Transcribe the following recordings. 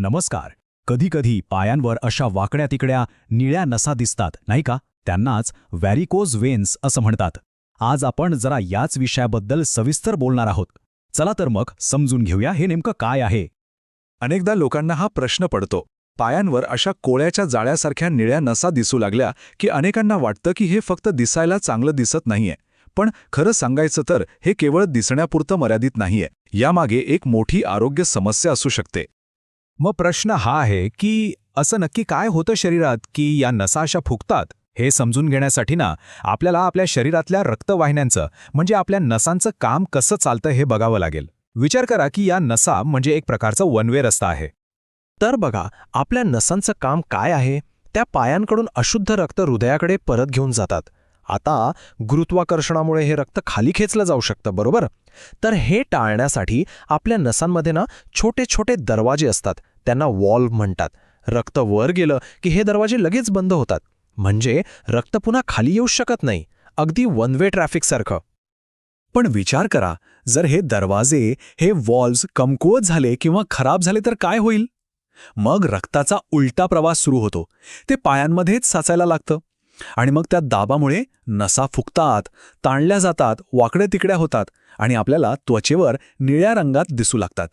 नमस्कार. कधीकधी पायांवर अशा वाकड्या तिकड्या निळ्या नसा दिसतात नाही का? त्यांनाच व्हॅरिकोज वेन्स असं म्हणतात. आज आपण जरा याच विषयाबद्दल सविस्तर बोलणार आहोत. चला तर मग समजून घेऊया हे नेमकं काय आहे. अनेकदा लोकांना हा प्रश्न पडतो. पायांवर अशा कोळ्याच्या जाळ्यासारख्या निळ्या नसा दिसू लागल्या की अनेकांना वाटतं की हे फक्त दिसायला चांगलं दिसत नाहीये. पण खरं सांगायचं तर हे केवळ दिसण्यापुरतं मर्यादित नाहीये. यामागे एक मोठी आरोग्य समस्या असू शकते. मग प्रश्न हा आहे की असं नक्की काय होतं शरीरात की या नसा अशा फुगतात? हे समजून घेण्यासाठी ना आपल्याला आपल्या शरीरातल्या रक्तवाहिन्यांचं म्हणजे आपल्या नसांचं काम कसं चालतं हे बघावं लागेल. विचार करा की या नसा म्हणजे एक प्रकारचा वनवे रस्ता आहे. तर बघा आपल्या नसांचं काम काय आहे? त्या पायांकडून अशुद्ध रक्त हृदयाकडे परत घेऊन जातात. आता गुरुत्वाकर्षणामुळे हे रक्त खाली खेचलं जाऊ शकतं बरोबर? तर हे टाळण्यासाठी आपल्या नसांमध्ये ना छोटे छोटे दरवाजे असतात. त्यांना वॉल्व म्हणतात. रक्त वर गेलं की हे दरवाजे लगेच बंद होतात. म्हणजे रक्त पुन्हा खाली येऊ शकत नाही. अगदी वन वे ट्रॅफिकसारखं पण विचार करा जर हे दरवाजे हे वॉल्व्स कमकुवत झाले किंवा खराब झाले तर काय होईल? मग रक्ताचा उलटा प्रवास सुरू होतो. ते पायांमध्येच साचायला लागतं. आणि मग त्या दाबामुळे नसा फुकतात ताणल्या जातात वाकड्या तिकड्या होतात आणि आपल्याला त्वचेवर निळ्या रंगात दिसू लागतात.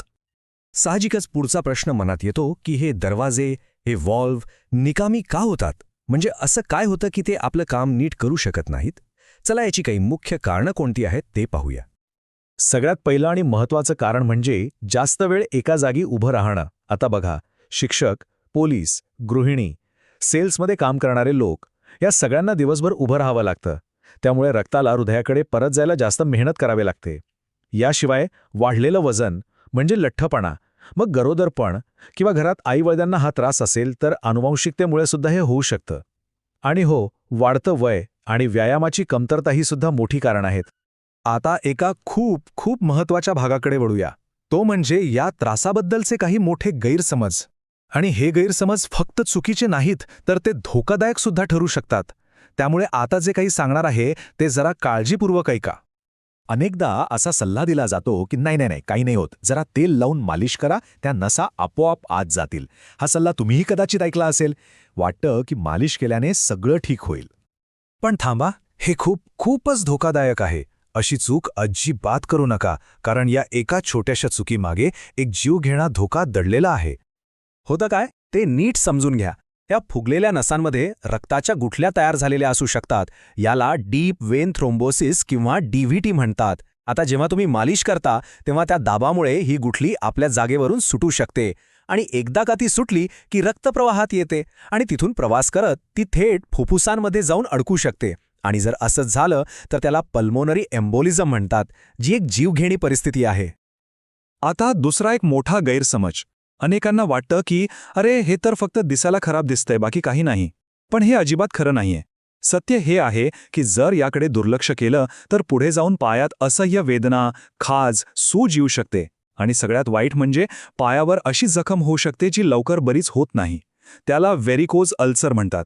साहजिकच पुढचा प्रश्न मनात येतो की हे दरवाजे हे वॉल्व निकामी का होतात? म्हणजे असं काय होतं की ते आपलं काम नीट करू शकत नाहीत? चला याची काही मुख्य कारणं कोणती आहेत ते पाहूया. सगळ्यात पहिलं आणि महत्वाचं कारण म्हणजे जास्त वेळ एका जागी उभं राहणं. आता बघा शिक्षक पोलीस गृहिणी सेल्समध्ये काम करणारे लोक या सगळ्यांना दिवसभर उभं राहावं लागतं. त्यामुळे रक्ताला हृदयाकडे परत जायला जास्त मेहनत करावी लागते. याशिवाय वाढलेलं वजन म्हणजे लठ्ठपणा मग गरोदरपण किंवा घरात आईवडिलांना हा त्रास असेल तर अनुवांशिकतेमुळे सुद्धा हे होऊ शकतं. आणि हो वाढतं वय आणि व्यायामाची कमतरताही सुद्धा मोठी कारण आहेत. आता एका खूप खूप महत्त्वाच्या भागाकडे वळूया. तो म्हणजे या त्रासाबद्दलचे काही मोठे गैरसमज. आणि हे गैरसमज फक्त चुकीचे नाहीत तर ते धोकादायक सुद्धा ठरू शकतात. त्यामुळे आता जे काही सांगणार आहे ते जरा काळजीपूर्वक ऐका. अनेकदा असा सल्ला दिला जातो की नाही नाही नाही काही नाही होत. जरा तेल लावून मालिश करा. त्या नसा आपोआप आत जातील. हा सल्ला तुम्हीही कदाचित ऐकला असेल. वाटतं की मालिश केल्याने सगळं ठीक होईल. पण थांबा हे खूप खूपच धोकादायक आहे. अशी चूक अजिबात करू नका कारण या एका छोट्याशा चुकीमागे एक जीवघेणा धोका दडलेला आहे. होतं काय? ते नीट समजून घ्या. या फुगलेल्या नसांमध्ये रक्ताच्या गुठल्या तयार झालेल्या असू शकतात. याला डीप वेन थ्रोम्बोसिस किंवा डीव्हीटी म्हणतात. आता जेव्हा तुम्ही मालिश करता तेव्हा त्या दाबामुळे ही गुठली आपल्या जागेवरून सुटू शकते. आणि एकदा का ती सुटली की रक्तप्रवाहात येते आणि तिथून प्रवास करत ती थेट फुफ्फुसांमध्ये जाऊन अडकू शकते. आणि जर असंच झालं तर त्याला पल्मोनरी एम्बोलिझम म्हणतात जी एक जीवघेणी परिस्थिती आहे. आता दुसरा एक मोठा गैरसमज. अनेकांना वाटतं की अरे हे तर फक्त दिसायला खराब दिसतंय बाकी काही नाही. पण हे अजिबात खरं नाहीये. सत्य हे आहे की जर याकडे दुर्लक्ष केलं तर पुढे जाऊन पायात असह्य वेदना खाज सूज येऊ शकते. आणि सगळ्यात वाईट म्हणजे पायावर अशी जखम होऊ शकते जी लवकर बरीच होत नाही. त्याला व्हेरिकोज अल्सर म्हणतात.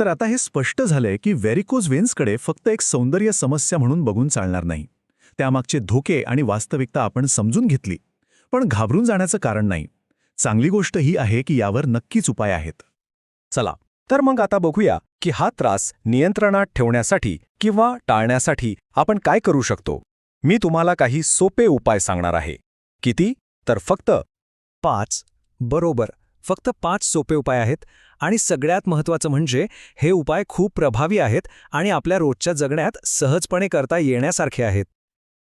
तर आता हे स्पष्ट झालंय की व्हेरिकोज वेन्सकडे फक्त एक सौंदर्य समस्या म्हणून बघून चालणार नाही. त्यामागचे धोके आणि वास्तविकता आपण समजून घेतली. पण घाबरून जाण्याचं कारण नाही. चांगली गोष्ट ही आहे की यावर नक्कीच उपाय आहेत. चला तर मग आता बघूया की हा त्रास नियंत्रणात ठेवण्यासाठी किंवा टाळण्यासाठी आपण काय करू शकतो. मी तुम्हाला काही सोपे उपाय सांगणार आहे. किती? तर फक्त पाच. बरोबर फक्त पाच सोपे उपाय आहेत आणि सगळ्यात महत्त्वाचं म्हणजे हे उपाय खूप प्रभावी आहेत आणि आपल्या रोजच्या जगण्यात सहजपणे करता येण्यासारखे आहेत.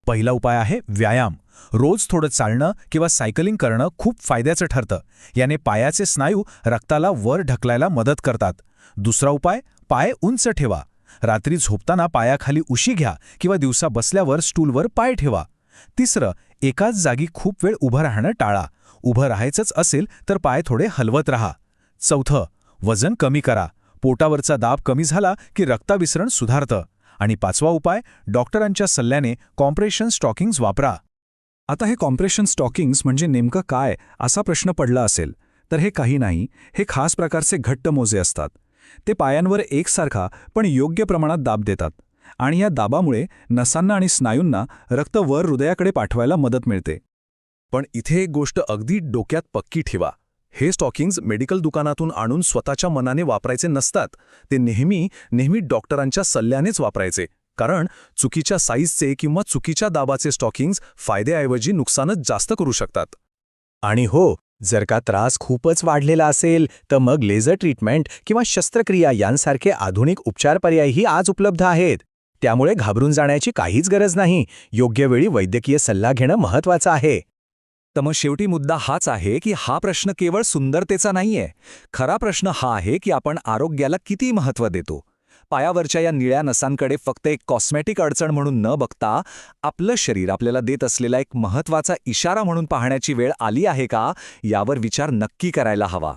पहिला उपाय आहे व्यायाम. रोज थोडं चालणं किंवा सायकलिंग करणं खूप फायद्याचं ठरतं. याने पायाचे स्नायू रक्ताला वर ढकलायला मदत करतात. दुसरा उपाय पाय उंच ठेवा. रात्री झोपताना पायाखाली उशी घ्या किंवा दिवसा बसल्यावर स्टूलवर पाय ठेवा. तिसरं एकाच जागी खूप वेळ उभं राहणं टाळा. उभं राहायचंच असेल तर पाय थोडे हलवत राहा. चौथं वजन कमी करा. पोटावरचा दाब कमी झाला की रक्ताविसरण सुधारतं. आणि पाचवा उपाय डॉक्टरांच्या सल्ल्याने कॉम्प्रेशन स्टॉकिंग्ज वापरा. आता हे कॉम्प्रेशन स्टॉकिंग्स म्हणजे नेमकं काय असा प्रश्न पडला असेल. तर हे काही नाही हे खास प्रकारचे घट्ट मोजे असतात. ते पायांवर एकसारखा पण योग्य प्रमाणात दाब देतात आणि या दाबामुळे नसांना आणि स्नायूंना रक्त वर हृदयाकडे पाठवायला मदत मिळते. पण इथे एक गोष्ट अगदी डोक्यात पक्की ठेवा. हे स्टॉकिंग्ज मेडिकल दुकानातून आणून स्वतःच्या मनाने वापरायचे नसतात. ते नेहमी नेहमी डॉक्टरांच्या सल्ल्यानेच वापरायचे. कारण चुकीच्या साईजचे किंवा चुकीच्या दाबाचे स्टॉकिंग्ज फायद्याऐवजी नुकसानच जास्त करू शकतात. आणि हो जर का त्रास खूपच वाढलेला असेल तर मग लेझर ट्रीटमेंट किंवा शस्त्रक्रिया यांसारखे आधुनिक उपचार पर्यायही आज उपलब्ध आहेत. त्यामुळे घाबरून जाण्याची काहीच गरज नाही. योग्य वेळी वैद्यकीय सल्ला घेणं महत्वाचं आहे. तर मग शेवटी मुद्दा हाच आहे की हा प्रश्न केवळ सुंदरतेचा नाहीये. खरा प्रश्न हा आहे की आपण आरोग्याला किती महत्त्व देतो. पायावरच्या या निळ्या नसांकडे फक्त एक कॉस्मेटिक अडचण म्हणून न बघता आपलं शरीर आपल्याला देत असलेला एक महत्त्वाचा इशारा म्हणून पाहण्याची वेळ आली आहे का? यावर विचार नक्की करायला हवा.